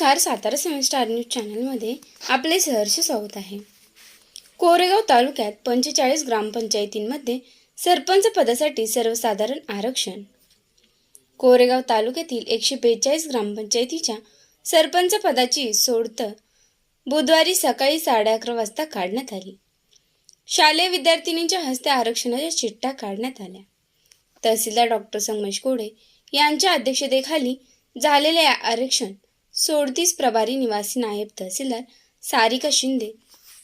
नमस्कार सातारा सेवन star news चॅनलमध्ये आपले सहर्ष स्वागत आहे. कोरेगाव तालुक्यात पंचेचाळीस ग्रामपंचायतींमध्ये सरपंच पदासाठी सर्वसाधारण आरक्षण. कोरेगाव तालुक्यातील एकशे बेचाळीस ग्रामपंचायतीच्या सरपंच पदाची सोडत बुधवारी सकाळी साडे अकरा वाजता काढण्यात आली. शालेय विद्यार्थिनींच्या हस्ते आरक्षणाच्या चिठ्ठ्या काढण्यात आल्या. तहसीलदार डॉक्टर संगमेश कोडे यांच्या अध्यक्षतेखाली झालेले आरक्षण सोडतीस प्रभारी निवासी नायब तहसीलदार सारिका शिंदे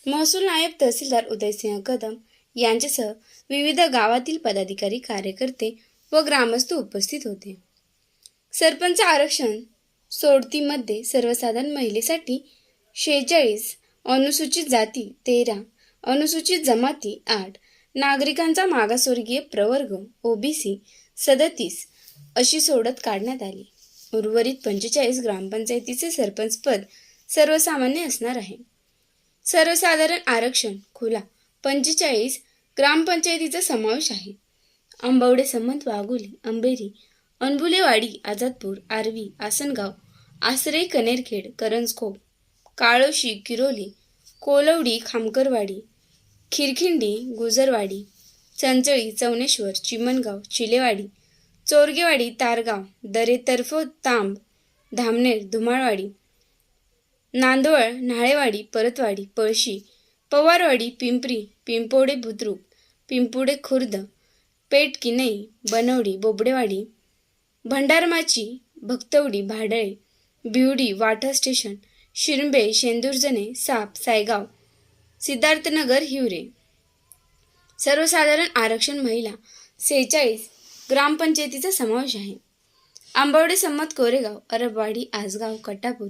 महसूल नायब तहसीलदार उदयसिंह कदम यांच्यासह विविध गावातील पदाधिकारी कार्यकर्ते व ग्रामस्थ उपस्थित होते. सरपंच आरक्षण सोडतीमध्ये सर्वसाधारण महिलेसाठी शेहेचाळीस अनुसूचित जाती तेरा अनुसूचित जमाती आठ नागरिकांचा मागासवर्गीय प्रवर्ग ओबीसी सदतीस अशी सोडत काढण्यात आली. उर्वरित पंचेचाळीस ग्रामपंचायतीचे सरपंचपद सर्वसामान्य असणार आहे. सर्वसाधारण आरक्षण खुला पंचेचाळीस ग्रामपंचायतीचा समावेश आहे. आंबवडे संमत वाघोली अंबेरी अनबुलेवाडी आझादपूर आर्वी आसनगाव आसरे कनेरखेड करंजखोप काळोशी किरोली कोलवडी खामकरवाडी खिरखिंडी गुजरवाडी चंचळी चवनेश्वर चिमणगाव चिलेवाडी चोरगेवाडी तारगाव दरेतर्फ तांब धामनेर धुमाळवाडी नांदवळ न्हाळेवाडी परतवाडी पळशी पवारवाडी पिंपरी पिंपोडे बुद्रुक पिंपुडे खुर्द पेट किनई बनवडी बोबडेवाडी भंडारमाची भक्तवडी भाडळे बिवडी वाठा स्टेशन शिरंबे शेंदुरजणे साप सायगाव सिद्धार्थनगर हिवरे. सर्वसाधारण आरक्षण महिला सेहेचाळीस ग्रामपंचायतीचा समावेश आहे. आंबवडे संमत कोरेगाव अरबवाडी आसगाव कट्टापूर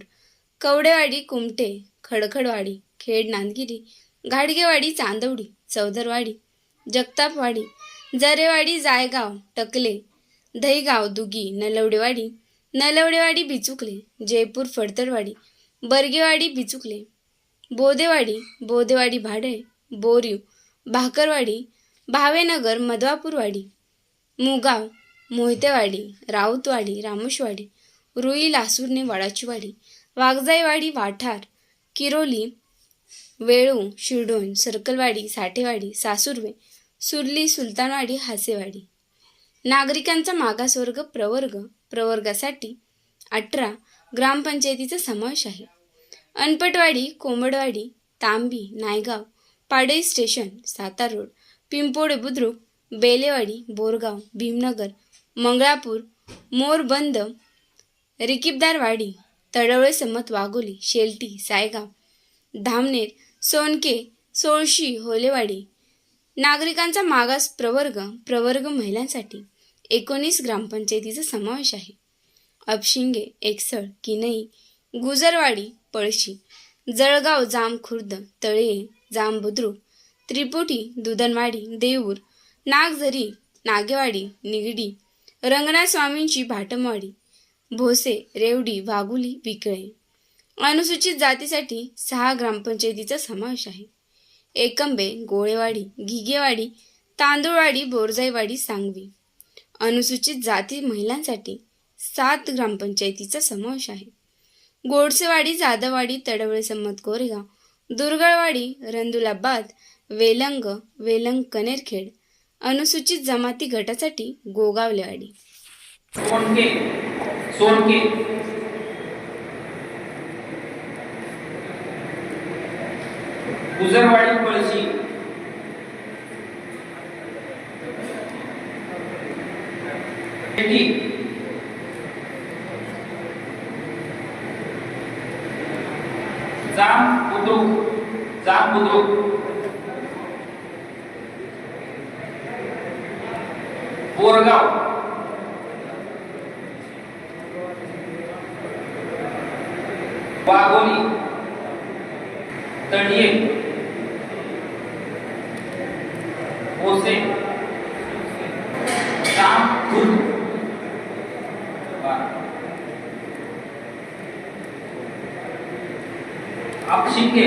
कवडेवाडी कुमटे खडखडवाडी खेड नांदगिरी घाडगेवाडी चांदवडी चौदरवाडी जगतापवाडी जरेवाडी जायगाव टकले दहीगाव दुगी नलवडेवाडी नलवडेवाडी बिचुकले जयपूर फडतरवाडी बर्गेवाडी बिचुकले बोदेवाडी बोदेवाडी भाडे बोरीव भाकरवाडी भावेनगर मधवापूरवाडी मुगाव मोहितेवाडी राऊतवाडी रामोशवाडी रुई लासूरने वाडाचीवाडी वाघजाईवाडी वाठार किरोली वेळू शिरडोण सर्कलवाडी साठेवाडी सासुर्वे सुरली सुलतानवाडी हासेवाडी. नागरिकांचा मागासवर्ग प्रवर्ग प्रवर्गासाठी अठरा ग्रामपंचायतीचा समावेश आहे. अनपटवाडी कोंबडवाडी तांबी नायगाव पाडई स्टेशन सातार रोड पिंपोडे बुद्रुक बेलेवाडी बोरगाव भीमनगर मंगळापूर मोरबंद रिकीबदारवाडी तडवळे सम्मत वाघोली शेलटी सायगाव धामनेर सोनके सोळशी होलेवाडी. नागरिकांचा मागास प्रवर्ग प्रवर्ग महिलांसाठी एकोणीस ग्रामपंचायतीचा समावेश आहे. अपशिंगे एकसळ किनई गुजरवाडी पळशी जळगाव जामखुर्द तळे जाम बुद्रुक त्रिपुटी दुधनवाडी देऊर नागझरी नागेवाडी निगडी रंगनाथ स्वामींची भाटमवाडी भोसे रेवडी वाघुली विकळे. अनुसूचित जातीसाठी सहा ग्रामपंचायतीचा समावेश आहे. एकंबे गोळेवाडी घिगेवाडी तांदूळवाडी बोरजाईवाडी सांगवी. अनुसूचित जाती महिलांसाठी सात ग्रामपंचायतीचा समावेश आहे. गोडसेवाडी जाधववाडी तडवळे संमत कोरेगाव दुर्गळवाडी रंदुलाबाद वेलंग वेलंग कनेरखेड अनुसूचित जमाती गटासाठी गोगावलेवाडी सोनके सोनके. गुजरवाडी पळशी. जाम बुद्रुक जाम बुद्रुक बोरगाव वाघोली तळीये ओसे राम खुर्द आपशिंगे